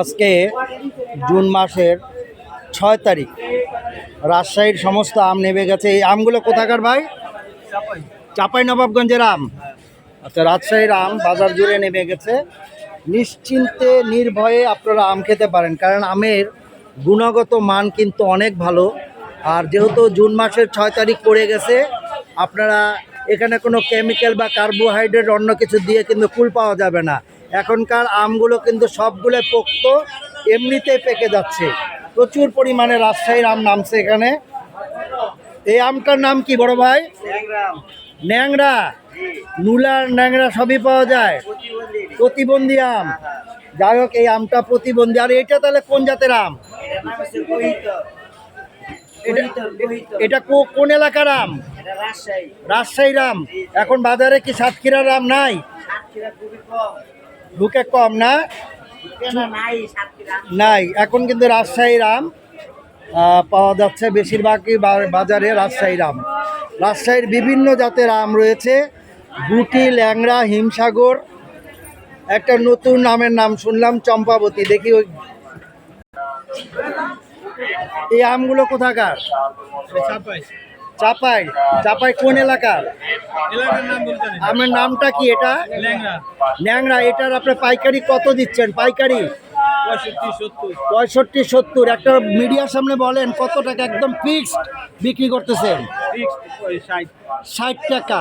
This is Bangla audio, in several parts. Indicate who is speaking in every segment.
Speaker 1: আজকে জুন মাসের ছয় তারিখ। রাজশাহীর সমস্ত আম নেমে গেছে। এই আমগুলো কোথাকার ভাই? চাপাই নবাবগঞ্জের আম। আচ্ছা রাজশাহীর আম বাজার জুড়ে নেমে গেছে। নিশ্চিন্তে, নির্ভয়ে আপনারা আম খেতে পারেন, কারণ আমের গুণগত মান কিন্তু অনেক ভালো। আর যেহেতু জুন মাসের ছয় তারিখ পড়ে গেছে আপনারা এখানে কোনো কেমিক্যাল বা কার্বোহাইড্রেট অন্য কিছু দিয়ে কিন্তু ফুল পাওয়া যাবে না। এখনকার আমগুলো কিন্তু সবগুলো পোক্ত, এমনিতেই পেকে যাচ্ছে। প্রচুর পরিমাণে রাজশাহীর আম নামছে এখানে। এই আমটার নাম কি বড় ভাই? ন্যাংরা। নুলার ন্যাংরা সবই পাওয়া যায়। প্রতিবন্ধী আম। যাই হোক, এই আমটা প্রতিবন্ধী। আর এটা তাহলে কোন জাতের আম? এটা- কোন এলাকার আম? রাজশাহীর আম। এখন বাজারে কি সাতক্ষীরার আম নাই? ঢুকে কম না? নাই এখন কিন্তু রাজশাহীর আম আহ, পাওয়া যাচ্ছে বেশিরভাগই বাজারে রাজশাহীর আম। রাজশাহীর বিভিন্ন জাতের আম রয়েছে। গুটি ল্যাংড়া হিমসাগর। একটা নতুন নামের নাম শুনলাম চম্পাবতী। দেখি ওই এই আমগুলো কোথাকার? চাপাই। চাপাই। কোন এলাকার আমের নামটা কি এটা? ন্যাংরা এটার আপনি পাইকারি কত দিচ্ছেন? পাইকারি?
Speaker 2: পঁয়ষট্টি সত্তর।
Speaker 1: একটা মিডিয়ার সামনে বলেন কত টাকা একদম ফিক্সড বিক্রি করতেছেন?
Speaker 2: ষাট।
Speaker 1: টাকা।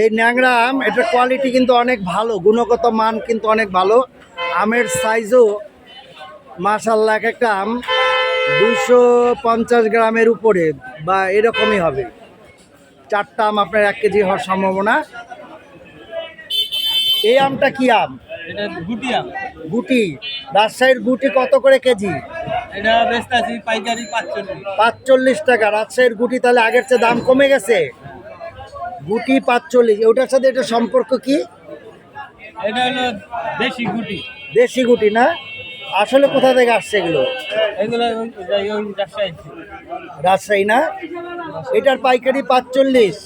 Speaker 1: এই ন্যাংরা আম এটার কোয়ালিটি কিন্তু অনেক ভালো গুণগত মান কিন্তু অনেক ভালো। আমের সাইজও মাশাল্লাহ এক একটা আম। দুশো পঞ্চাশ গ্রামের উপরে বা এরকমই হবে। চারটা আম আপনার এক কেজি হওয়ার সম্ভাবনা। এই আমটা কি আম?
Speaker 2: এটা গুটিয়া
Speaker 1: গুটি। রাজশাহীর গুটি কত করে কেজি?
Speaker 2: এটা বেচতে পাইকারি পাঁচচল্লিশ
Speaker 1: টাকা। রাজশাহীর গুটি তাহলে আগের চেয়ে দাম কমে গেছে? গুটি পাঁচচল্লিশ। ওটার সাথে এটা সম্পর্ক কি?
Speaker 2: এটা হলো দেশি গুটি।
Speaker 1: দেশি গুটি না? আসলে কোথা থেকে আসছে এগুলো?
Speaker 2: রাজশাহী
Speaker 1: না? এটার পাইকারি পাঁচচল্লিশ।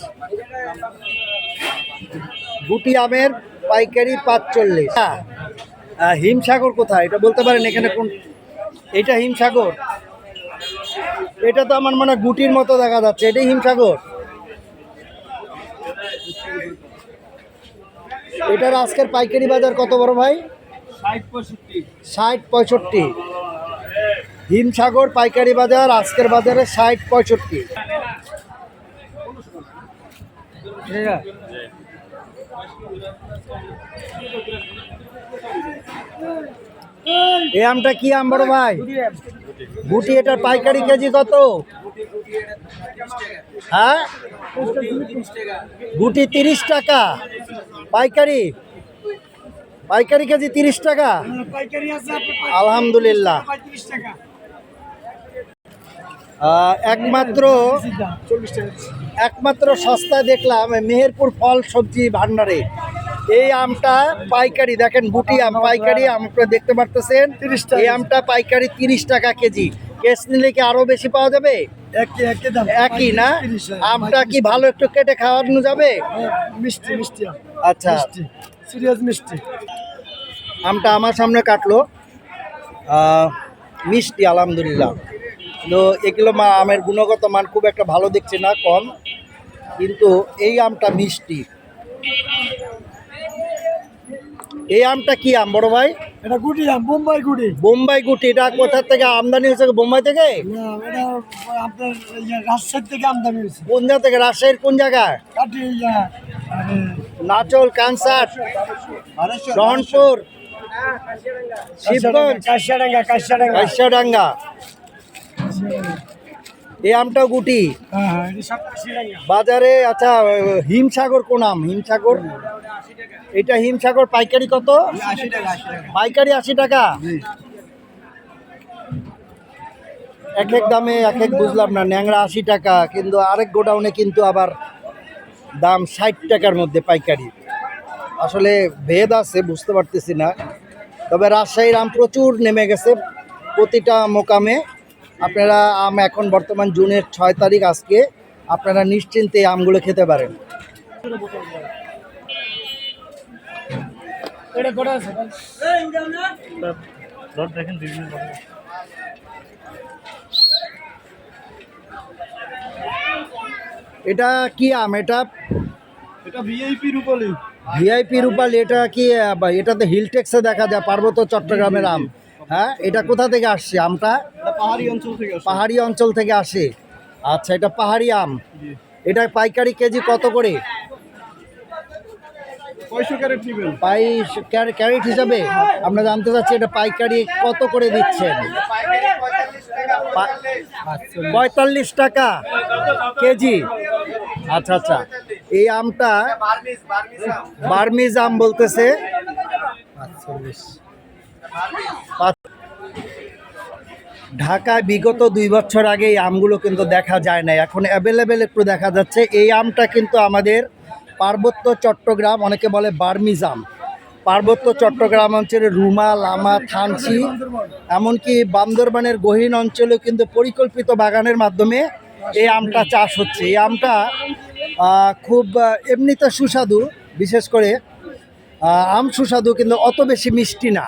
Speaker 1: গুটি আমের পাইকারি পাঁচচল্লিশ। হ্যাঁ। হিমসাগর কোথায়? এটা বলতে পারেন এখানে কোন এটা হিমসাগর? এটা তো আমার মনে গুটির মতো দেখা যাচ্ছে। এটাই হিমসাগর। এটার আজকের পাইকারি বাজার কত বড় ভাই?
Speaker 2: ষাট পঁয়ষট্টি।
Speaker 1: ষাট পঁয়ষট্টি। হিমসাগর পাইকারি বাজার, আজকের বাজারে ষাট পঁয়ষট্টি। এই আমটা কি আম বড় ভাই? গুটি এটার পাইকারি কেজি কত? হ্যাঁ? গুটি তিরিশ টাকা। পাইকারি? পাইকারি কেজি তিরিশ টাকা। আলহামদুলিল্লাহ। একমাত্র একমাত্র সস্তা দেখলাম মেহেরপুর ফল সবজি ভান্ডারে। এই আমটা পাইকারি দেখেন বুটি আম পাইকারি আম আপনারা দেখতে পারতেছেন। এই আমটা পাইকারি তিরিশ টাকা কেজি। কেস নিলে কি আরও বেশি পাওয়া যাবে? একই না? আমটা কি ভালো একটু কেটে খাওয়ানো যাবে?
Speaker 3: মিষ্টি মিষ্টি
Speaker 1: আচ্ছা।
Speaker 3: সিরিয়াস মিষ্টি।
Speaker 1: আমটা আমার সামনে কাটলো। মিষ্টি, আলহামদুলিল্লাহ। তো এগুলো মা আমের গুণগত মান খুব একটা ভালো দেখছে না, কম। কিন্তু এই আমটা মিষ্টি। এই আমটা কি আম বড় ভাই?
Speaker 3: এটা গুটি আম বোম্বাই গুটি।
Speaker 1: বোম্বাই গুটি এটা কোথা থেকে আমদানি হয়েছে? বোম্বাই থেকে?
Speaker 3: না এটা আপনার রাজশাহী থেকে আমদানি হয়েছে।
Speaker 1: কোন জায়গা থেকে? রাজশাহীর কোন জায়গায়
Speaker 3: আরে
Speaker 1: নাচল কানসার রহনপুর শিবগঞ্জ
Speaker 3: কাশিয়াডাঙ্গা কাশিয়াডাঙ্গা
Speaker 1: কাইসাডাঙ্গা এই আমটাও গুটি।
Speaker 3: হ্যাঁ হ্যাঁ
Speaker 1: বাজারে আচ্ছা হিমসাগর কোন আম? হিমসাগর? এটা হিমসাগর পাইকারি কত? পাইকারি আশি টাকা? এক এক দামে এক এক বুঝলাম না ন্যাংরা আশি টাকা কিন্তু আরেক গোডাউনে কিন্তু আবার দাম ষাট টাকার মধ্যে পাইকারি। আসলে ভেদ আছে বুঝতে পারতেছি না। তবে রাজশাহীর আম প্রচুর নেমে গেছে প্রতিটা মোকামে। আপনারা আম এখন বর্তমান জুনের ছয় তারিখ আজকে আপনারা নিশ্চিন্তে এই আমগুলো খেতে পারেন।
Speaker 3: এটা
Speaker 1: কি আম? এটা
Speaker 3: এটা ভিআইপি রূপালী।
Speaker 1: ভিআইপি রূপালি এটা কি এটা তো হিলটেক্সে দেখা যায় পার্বত্য চট্টগ্রামের আম। হ্যাঁ এটা কোথা থেকে আসছে আমটা?
Speaker 3: পাহাড়ি অঞ্চল থেকে আসে
Speaker 1: পাহাড়ি অঞ্চল থেকে আসে। আচ্ছা এটা পাহাড়ি আম। এটা পাইকারি কেজি কত করে?
Speaker 3: ক্যারেট
Speaker 1: হিসাবে? আমরা জানতে চাচ্ছি এটা পাইকারি কত করে দিচ্ছেন? পঁয়তাল্লিশ টাকা কেজি। আচ্ছা আচ্ছা। এই আমটা বার্মিজ আম। বলতেছে। পাঁচ- ঢাকায় বিগত দুই বছর আগে এই আমগুলো কিন্তু দেখা যায় না এখন অ্যাভেলেবেল একটু দেখা যাচ্ছে। এই আমটা কিন্তু আমাদের পার্বত্য চট্টগ্রাম, অনেকে বলে বার্মিজ আম পার্বত্য চট্টগ্রাম অঞ্চলের রুমা, লামা, থানচি, এমনকি বান্দরবানের গহীন অঞ্চলেও কিন্তু পরিকল্পিত বাগানের মাধ্যমে এই আমটা চাষ হচ্ছে। এই আমটা খুব এমনিতে সুস্বাদু। বিশেষ করে আম সুস্বাদু কিন্তু অত বেশি মিষ্টি না।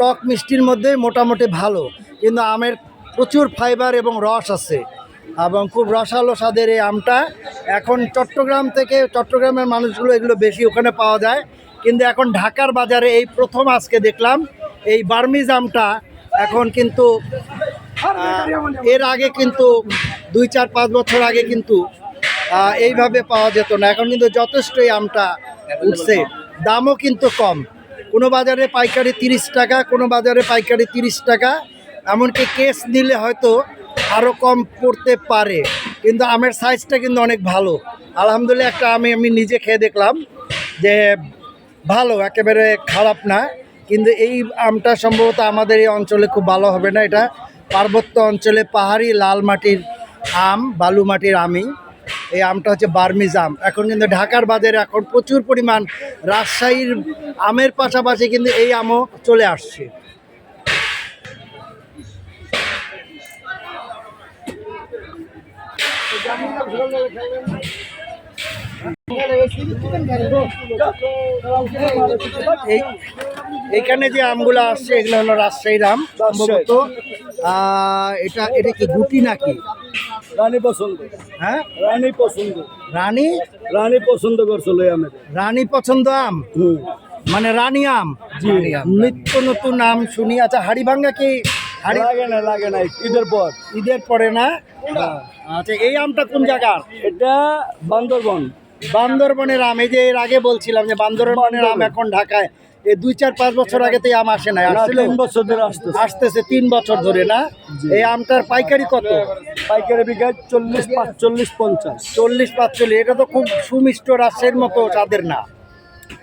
Speaker 1: টক মিষ্টির মধ্যে মোটামুটি ভালো, কিন্তু আমের প্রচুর ফাইবার এবং রস আছে। এবং খুব রসালো স্বাদের এই আমটা। এখন চট্টগ্রাম থেকে চট্টগ্রামের মানুষগুলো এগুলো বেশি ওখানে পাওয়া যায়। কিন্তু এখন ঢাকার বাজারে এই প্রথম আজকে দেখলাম, এই বার্মিজ আমটা এখন কিন্তু এর আগে কিন্তু দুই চার পাঁচ বছর আগে কিন্তু এইভাবে পাওয়া যেত না। এখন কিন্তু যথেষ্টই আমটা উঠছে। দামও কিন্তু কম। কোনো বাজারে পাইকারি তিরিশ টাকা, কোনো বাজারে পাইকারি তিরিশ টাকা, এমনকি কেস নিলে হয়তো আরও কম পড়তে পারে। কিন্তু আমের সাইজটা কিন্তু অনেক ভালো। আলহামদুলিল্লাহ একটা আমি আমি নিজে খেয়ে দেখলাম যে ভালো, একেবারে খারাপ না। কিন্তু এই আমটা সম্ভবত আমাদের এই অঞ্চলে খুব ভালো হবে না। এটা পার্বত্য অঞ্চলে পাহাড়ি লাল মাটির আম বালু মাটির আমি এই আমটা হচ্ছে বার্মিজ আম। এখন কিন্তু ঢাকার বাজারে এখন প্রচুর পরিমাণ রাজশাহীর আমের পাশাপাশি কিন্তু এই আমও চলে আসছে। এইখানে যে আমগুলো আসছে এগুলো হলো রাজশাহীর আম সম্ভবত। এটা এটা কি গুটি নাকি?
Speaker 3: রানী পছন্দ।
Speaker 1: হ্যাঁ?
Speaker 3: রানী পছন্দ।
Speaker 1: রানী?
Speaker 3: রানী পছন্দ করছিল
Speaker 1: রানী পছন্দ আম? মানে রানী আম? নিত্য নতুন আম শুনি। আচ্ছা হাড়িভাঙ্গা কি? হাড়ি
Speaker 3: লাগে না লাগে না ঈদের পর।
Speaker 1: ঈদের পরে না। আচ্ছা এই আমটা কোন জায়গার?
Speaker 3: এটা বান্দরবন।
Speaker 1: বান্দরবনের আম এই যে এর আগে বলছিলাম যে বান্দরবনের আম এখন ঢাকায় এই দুই চার পাঁচ বছর আগে তো আম আসে না
Speaker 3: না, তিন বছর ধরে আসতেছে।
Speaker 1: আসতেছে তিন বছর ধরে না? এই আমটার পাইকারি কত?
Speaker 3: পাইকারি বিঘা চল্লিশ পাঁচচল্লিশ পঞ্চাশ।
Speaker 1: চল্লিশ পাঁচচল্লিশ এটা তো খুব সুমিষ্ট রাজশাহীর মতো তাদের না।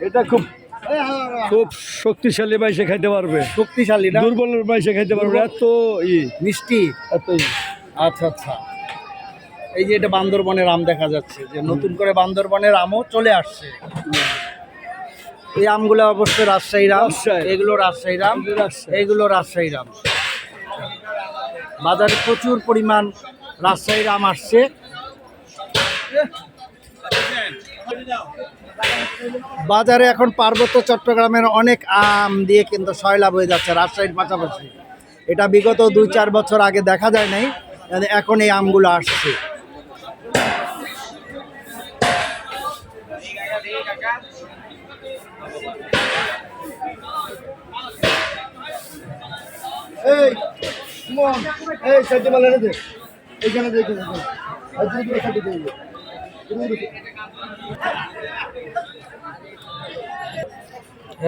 Speaker 3: এটা খুব খুব শক্তিশালী বাইসে খাইতে পারবে।
Speaker 1: শক্তিশালী না?
Speaker 3: দুর্বল বাইসে খাইতে পারবে। এত ই।
Speaker 1: মিষ্টি?
Speaker 3: এত
Speaker 1: আচ্ছা আচ্ছা। এই যে এটা বান্দরবনের আম দেখা যাচ্ছে যে নতুন করে বান্দরবনের আমও চলে আসছে। এই আমগুলো অবশ্যই রাজশাহীর আম
Speaker 3: রাজশাহী।
Speaker 1: এগুলো রাজশাহীর আম
Speaker 3: রাজশাহী।
Speaker 1: এইগুলো রাজশাহীর আম। বাজারে প্রচুর পরিমাণ রাজশাহীর আম আসছে। বাজারে এখন পার্বত্য চট্টগ্রামের অনেক আম দিয়ে কিন্তু সয়লাভ হয়ে যাচ্ছে রাজশাহীর পাশাপাশি। এটা বিগত দুই চার বছর আগে দেখা যায় নাই এখন এই আমগুলো আসছে। এই সুমন, এই সাইডে মালা রে দে। এইখানে দে, এইখানে দে। আর দূরে দূরে সাইডে দে, এই যে। দূরে দূরে।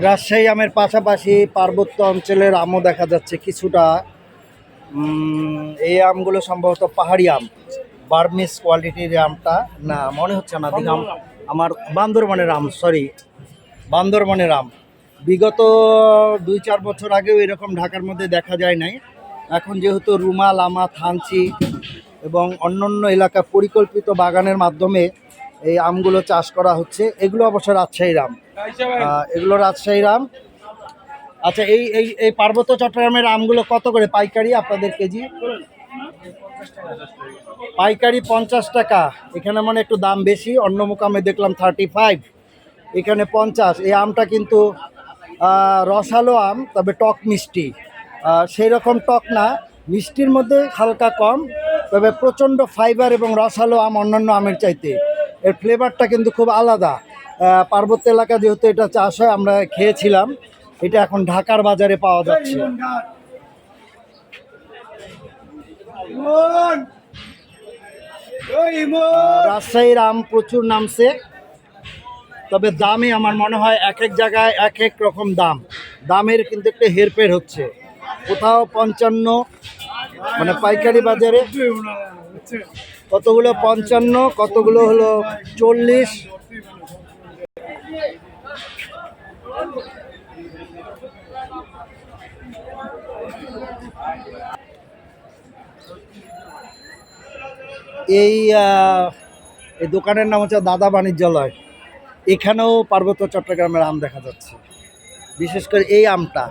Speaker 1: রাজশাহী আমের পাশাপাশি পার্বত্য অঞ্চলের আমও দেখা যাচ্ছে কিছুটা এই আমগুলো সম্ভবত পাহাড়ি আম বার্মিস কোয়ালিটির আমটা না মনে হচ্ছে না দিকে আম- আমার বান্দরবনের আম সরি বান্দরবনের আম বিগত দুই চার বছর আগেও এরকম ঢাকার মধ্যে দেখা যায় নাই। এখন যেহেতু রুমাল আমা থানচি এবং অন্যান্য এলাকা পরিকল্পিত বাগানের মাধ্যমে এই আমগুলো চাষ করা হচ্ছে, এগুলো অবশ্য রাজশাহীর আম এগুলো রাজশাহীর আম আচ্ছা এই এই এই পার্বত্য চট্টগ্রামের আমগুলো কত করে? পাইকারি আপনাদের কেজি? পাইকারি পঞ্চাশ টাকা। এখানে মানে একটু দাম বেশি। অন্য মোকামে দেখলাম থার্টি ফাইভ এখানে পঞ্চাশ। এই আমটা কিন্তু রসালো আম তবে টক মিষ্টি। সেই রকম টক না মিষ্টির মধ্যে হালকা কম তবে প্রচণ্ড ফাইবার এবং রসালো আম অন্যান্য আমের চাইতে। এর ফ্লেভারটা কিন্তু খুব আলাদা। পার্বত্য এলাকা যেহেতু এটা চাষ হয় আমরা খেয়েছিলাম। এটা এখন ঢাকার বাজারে পাওয়া যাচ্ছে। রাজশাহীর আম প্রচুর নামছে। তবে দামে আমার মনে হয় এক এক জায়গায় এক এক রকম দাম। দামের কিন্তু একটা হেরফের হচ্ছে। কোথাও পঞ্চান্ন মানে পাইকারি বাজারে কতগুলো পঞ্চান্ন, কতগুলো হলো চল্লিশ? এই দোকানের নাম হচ্ছে দাদা বাণিজ্যালয়। এখানেও পার্বত্য চট্টগ্রামের আম দেখা যাচ্ছে। বিশেষ করে এই আমটা।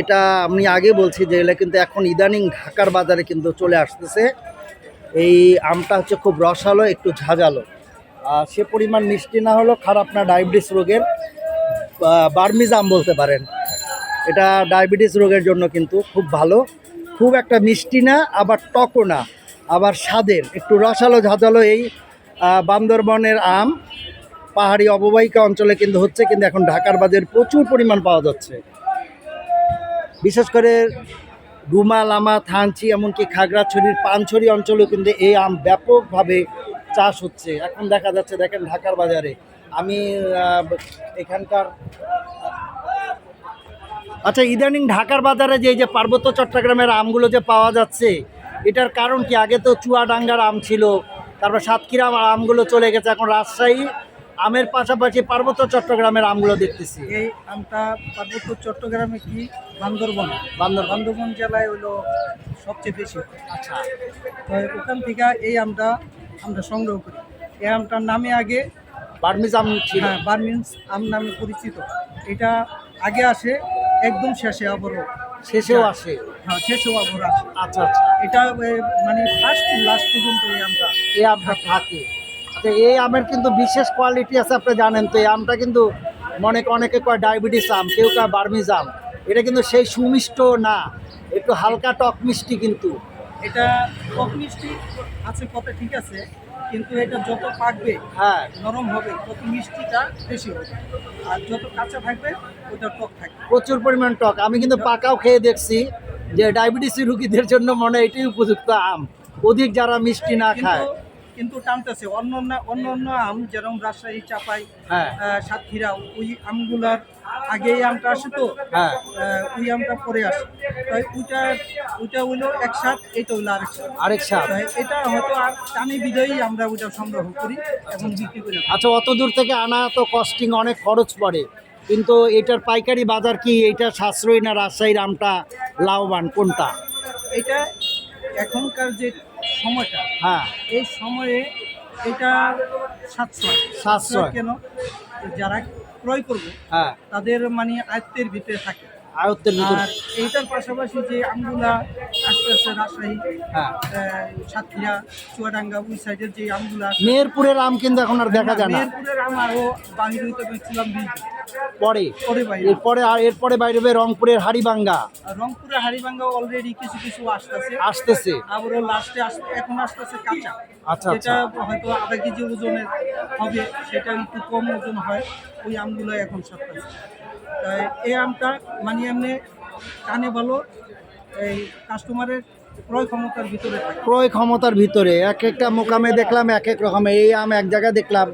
Speaker 1: এটা আমি আগে বলছি যে এগুলো কিন্তু এখন ইদানিং ঢাকার বাজারে কিন্তু চলে আসতেছে। এই আমটা হচ্ছে খুব রসালো, একটু ঝাঁঝালো। আর সে পরিমাণ মিষ্টি না হলেও খারাপ না, ডায়াবেটিস রোগের বার্মিজ আম বলতে পারেন। এটা ডায়াবেটিস রোগের জন্য কিন্তু খুব ভালো। খুব একটা মিষ্টি না, আবার টকও না। আবার স্বাদের, একটু রসালো ঝাঁঝালো এই বান্দরবনের আম। পাহাড়ি অববাহিকা অঞ্চলে কিন্তু হচ্ছে, কিন্তু এখন ঢাকার বাজারে প্রচুর পরিমাণ পাওয়া যাচ্ছে। বিশেষ করে রুমা, লামা, থানচি, এমনকি খাগড়াছড়ির পানছড়ি অঞ্চলেও কিন্তু এই আম ব্যাপকভাবে চাষ হচ্ছে। এখন দেখা যাচ্ছে, দেখেন ঢাকার বাজারে। আমি এখানকার আচ্ছা ইদানিং ঢাকার বাজারে যে যে পার্বত্য চট্টগ্রামের আমগুলো যে পাওয়া যাচ্ছে, এটার কারণ কি? আগে তো চুয়াডাঙ্গার আম ছিল, তারপর সাতক্ষীরা আমগুলো চলে গেছে, এখন রাজশাহী আমের পাশাপাশি পার্বত্য চট্টগ্রামের আমগুলো দেখতেছি।
Speaker 4: এই আমটা পার্বত্য চট্টগ্রামে কি বান্দরবন?
Speaker 1: বান্দর
Speaker 4: বান্দরবন জেলায় হলো সবচেয়ে বেশি।
Speaker 1: আচ্ছা।
Speaker 4: তো ওখান থেকে এই আমটা আমরা সংগ্রহ করি। এই আমটার নামে আগে
Speaker 1: বার্মিজ আম
Speaker 4: হ্যাঁ বার্মিন্স আম নামে পরিচিত। এটা আগে আসে একদম শেষে আবারও।
Speaker 1: শেষেও আসে।
Speaker 4: হ্যাঁ শেষেও আবার আসে।
Speaker 1: আচ্ছা আচ্ছা।
Speaker 4: এটা মানে ফার্স্ট লাস্ট পর্যন্ত এই আমটা।
Speaker 1: এই আমটা থাকে। আচ্ছা এই আমের কিন্তু বিশেষ কোয়ালিটি আছে আপনি জানেন তো এই আমটা কিন্তু মনে অনেকে কয় ডায়াবেটিস আম কেউ কয় বার্মিজ আম। এটা কিন্তু সেই সুমিষ্ট না একটু হালকা টক মিষ্টি কিন্তু।
Speaker 4: এটা টক মিষ্টি আছে কথা ঠিক আছে কিন্তু এটা যত পাকবে
Speaker 1: হ্যাঁ।
Speaker 4: নরম হবে তত মিষ্টিটা বেশি হবে। আর যত কাঁচা থাকবে ওটা টক থাকবে।
Speaker 1: প্রচুর পরিমাণ টক। আমি কিন্তু পাকাও খেয়ে দেখছি যে ডায়াবেটিস রুগীদের জন্য মনে হয় এটাই উপযুক্ত আম। অধিক যারা মিষ্টি না খায়।
Speaker 4: কিন্তু টানতেছে। অন্য অন্য অন্য আম যেরকম রাজশাহী চাপাই
Speaker 1: হ্যাঁ।
Speaker 4: সাতক্ষীরা ওই আমগুলার আগে এই আমটা আসে তো?
Speaker 1: হ্যাঁ।
Speaker 4: ওই আমটা পরে আসে। তাই ওইটা ওইটা হইল একসাথ এটা হইল আরেক সাথ
Speaker 1: আরেক সাপ
Speaker 4: এটা হয়তো আর টানি বিধেই আমরা ওইটা সংগ্রহ করি এবং বিক্রি করে।
Speaker 1: আচ্ছা অত দূর থেকে আনা তো কস্টিং অনেক খরচ পড়ে। কিন্তু এটার পাইকারি বাজার কি এটা সাশ্রয়ী না রাজশাহীর আমটা লাভবান? কোনটা?
Speaker 4: এটা এখনকার যে সময়টা।
Speaker 1: হ্যাঁ।
Speaker 4: এই সময়ে এটা সাতশয়
Speaker 1: সাতশয়।
Speaker 4: কেন? যারা ক্রয় করবে
Speaker 1: হ্যাঁ।
Speaker 4: তাদের মানে আয়ত্তের ভিতরে থাকে।
Speaker 1: আয়ত্তের ভিতর
Speaker 4: এইটার পাশাপাশি যে আমগুলা আস্তে আস্তে রাজশাহী
Speaker 1: হ্যাঁ।
Speaker 4: সাতক্ষীরা চুয়াডাঙ্গা ওই সাইডের যে আমগুলা
Speaker 1: মেহেরপুরের আম কিন্তু এখন আর দেখা যায় না।
Speaker 4: মেহেরপুরের আম আরও বাহির হইতে পেরেছিলাম
Speaker 1: পরে? এরপরে আর এরপরে বাইরে হবে রংপুরের হাড়িবাঙ্গা।
Speaker 4: রংপুরের রংপুরে হাড়িভাঙ্গা অলরেডি কিছু কিছু আসতেছে।
Speaker 1: আসতেছে।
Speaker 4: আবারও লাস্টে আসতে এখন আসতেছে কাঁচা।
Speaker 1: আচ্ছা,
Speaker 4: যেটা হয়তো আধা কেজি ওজনের হবে সেটা একটু কম ওজন হয় ওই আমগুলো এখন ছাড়তেছে। তাই এই আমটা মানে এমনি কানে ভালো, এই কাস্টমারের ক্রয় ক্ষমতার ভিতরে
Speaker 1: ক্রয় ক্ষমতার ভিতরে। এক একটা মোকামে দেখলাম, এক এক রকমে। এই আম এক জায়গায় দেখলাম,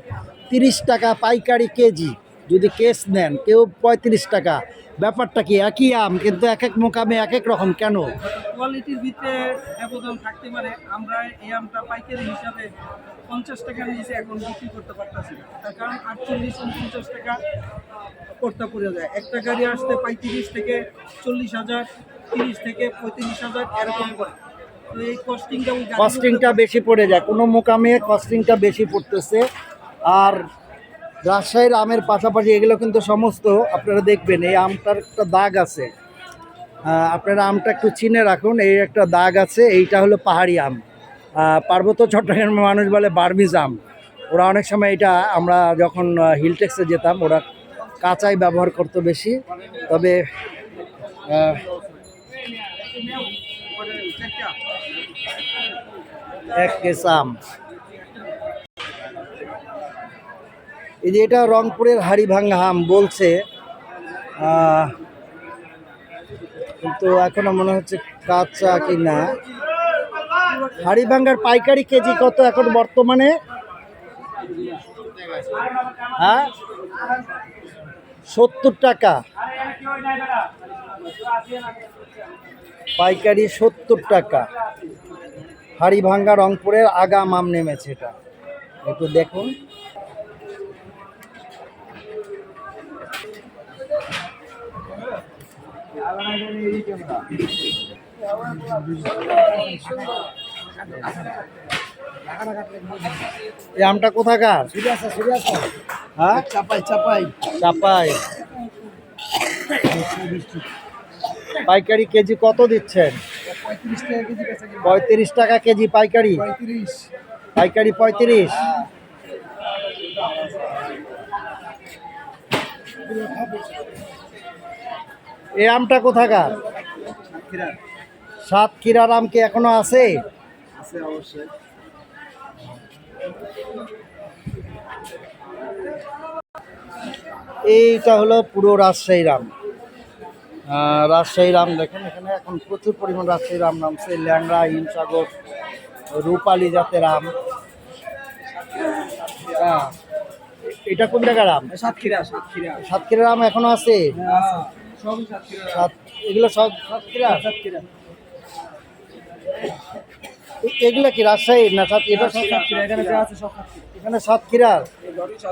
Speaker 1: তিরিশ টাকা পাইকারি কেজি। যদি কেস নেন, কেউ পঁয়ত্রিশ টাকা। ব্যাপারটা কি? একই আম কিন্তু এক এক মোকামে এক এক রকম কেন?
Speaker 4: কোয়ালিটির ভিতরে ব্যবধান থাকতে পারে। আমরা এই আমটা পাইকারি হিসাবে পঞ্চাশ টাকার নিচে এখন বিক্রি করতে পারতেছি। তার কারণ আটচল্লিশ উনপঞ্চাশ টাকা করতে পড়ে যায় একটা গাড়ি আসতে পঁয়ত্রিশ থেকে চল্লিশ হাজার তিরিশ থেকে পঁয়ত্রিশ হাজার এরকম করে। তো এই কস্টিংটা
Speaker 1: কস্টিংটা বেশি পড়ে যায়। কোনো মোকামে কস্টিংটা বেশি পড়তেছে। আর রাজশাহীর আমের পাশাপাশি এগুলো কিন্তু সমস্ত আপনারা দেখবেন, এই আমটার একটা দাগ আছে। আপনারা আমটা একটু চিনে রাখুন, এই একটা দাগ আছে, এইটা হলো পাহাড়ি আম। পার্বত্য চট্টগ্রামের মানুষ বলে বার্মিজ আম। ওরা অনেক সময় এটা আমরা যখন হিলটেক্সে যেতাম, ওরা কাঁচাই ব্যবহার করতো বেশি। তবে এক কেস আম। এই যে এটা রংপুরের হাড়িভাঙ্গা আম বলছে কিন্তু এখনও মনে হচ্ছে কাঁচা কি না হাড়িভাঙ্গার পাইকারি কেজি কত এখন বর্তমানে? হ্যাঁ? সত্তর টাকা। পাইকারি সত্তর টাকা। হাড়িভাঙ্গা রংপুরের আগাম আম নেমেছে এটা। একটু দেখুন। এই আমটা কোথাকার? হ্যাঁ? চাপাই। চাপাই চাপাই পাইকারি কেজি কত দিচ্ছেন? পঁয়ত্রিশ টাকা কেজি পাইকারি। পাইকারি পঁয়ত্রিশ। এই আমটা কোথাকার? সাতক্ষীরার আম কি এখনও আছে? এইটা হলো পুরো রাজশাহী রাম আহ, রাজশাহী রাম দেখেন এখানে এখন প্রচুর পরিমাণ রাজশাহী রাম নামছে। ল্যাংড়া হিমসাগর রূপালী জাতের আম। হ্যাঁ। এটা কোন জায়গার আম?
Speaker 4: সাতক্ষীরা সাতক্ষীরা
Speaker 1: সাতক্ষীরার আম এখনও আছে? সাত এগুলো সব সাতক্ষীরা?
Speaker 4: সাতক্ষীরা।
Speaker 1: এগুলো কি রাজশাহী না সাত এটা
Speaker 4: এখানে যা আছে সব সাতক্ষীরা।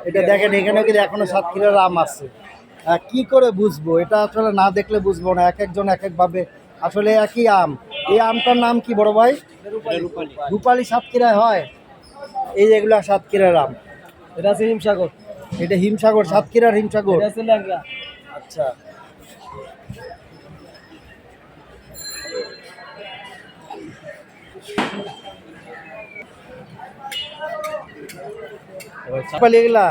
Speaker 1: এটা দেখেন এখানে কিন্তু এখনও সাতক্ষীরার আম আছে। আহ, কি করে বুঝব? এটা আসলে না দেখলে বুঝব না এক একজন এক একভাবে আসলে একই আম। এই আমটার নাম কি বড় ভাই? রূপালী। সাতক্ষীরায় হয়? এই যে এগুলো সাতক্ষীরার আম।
Speaker 4: এটা আছে হিমসাগর।
Speaker 1: এটা হিমসাগর সাতক্ষীরার হিমসাগর।
Speaker 4: এটা আছে ল্যাংরা
Speaker 1: আচ্ছা। এগুলা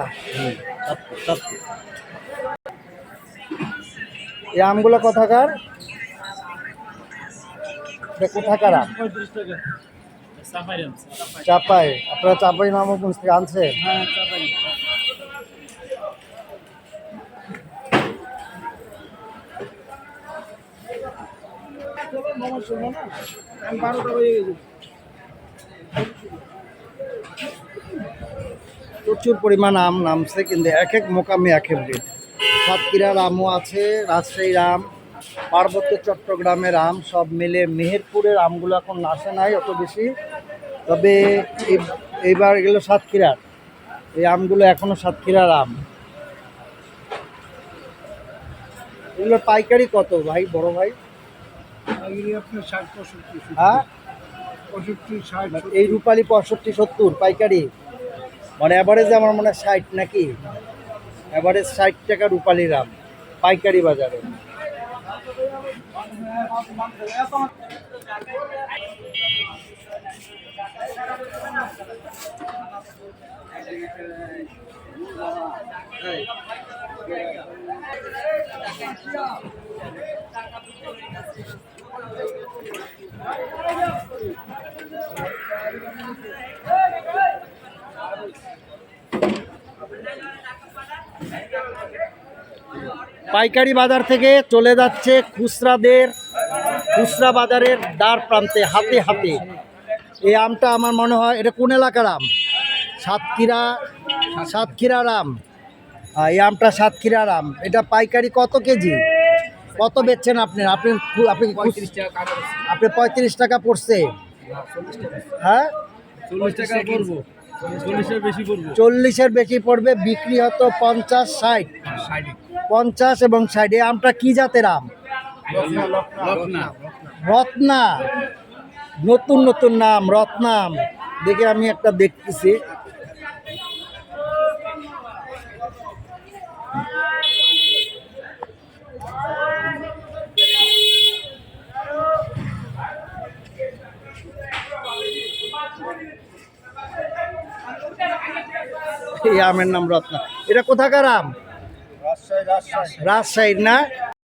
Speaker 1: এই আমগুলো কোথাকার? কোথাকার? আম চাপাই। আপনারা চাপাই নামগঞ্জ থেকে আনছেন?
Speaker 4: হ্যাঁ বারোটা হয়ে গেছে
Speaker 1: প্রচুর পরিমাণ আম নামছে কিন্তু এক এক মোকামে এক এক রেট সাতক্ষীরার আমও আছে রাজশাহীর আম পার্বত্য চট্টগ্রামের আম সব মিলে মেহেরপুরের আমগুলো এখন আসে নাই অত বেশি। তবে এই- এইবার এগুলো সাতক্ষীরার। এই আমগুলো এখনও সাতক্ষীরার আম। এগুলো পাইকারি কত ভাই বড় ভাই? হ্যাঁ?
Speaker 4: পঁয়ষট্টি ষাট
Speaker 1: এই রূপালি পঁয়ষট্টি সত্তর পাইকারি? মানে অ্যাভারেজ আমার মনে হয় ষাট নাকি? অ্যাভারেজ ষাট টাকা রূপালি রাম পাইকারি বাজারে। পাইকারি বাজার থেকে চলে যাচ্ছে খুচরাদের খুচরা বাজারের দ্বার প্রান্তে হাতে হাতে। এই আমটা আমার মনে হয় এটা কোন এলাকার আম? সাতক্ষীরা সাতক্ষীরার আম। এই আমটা সাতক্ষীরার আম। এটা পাইকারি কত কেজি? কত বেচছেন আপনি? আপনি আপনি পঁয়ত্রিশ টাকা আপনি পঁয়ত্রিশ টাকা পড়ছে। হ্যাঁ?
Speaker 2: চল্লিশ টাকা করব চল্লিশের বেশি
Speaker 1: চল্লিশের বেশি পড়বে বিক্রি হতো পঞ্চাশ ষাট। পঞ্চাশ এবং ষাট। এই আমটা কি জাতের আম? রত্না। নতুন নতুন নাম রত্নাম দেখে আমি একটা দেখতেছি। এই আমের নাম রত্না। এটা কোথাকার আম? রাজশাহীর না?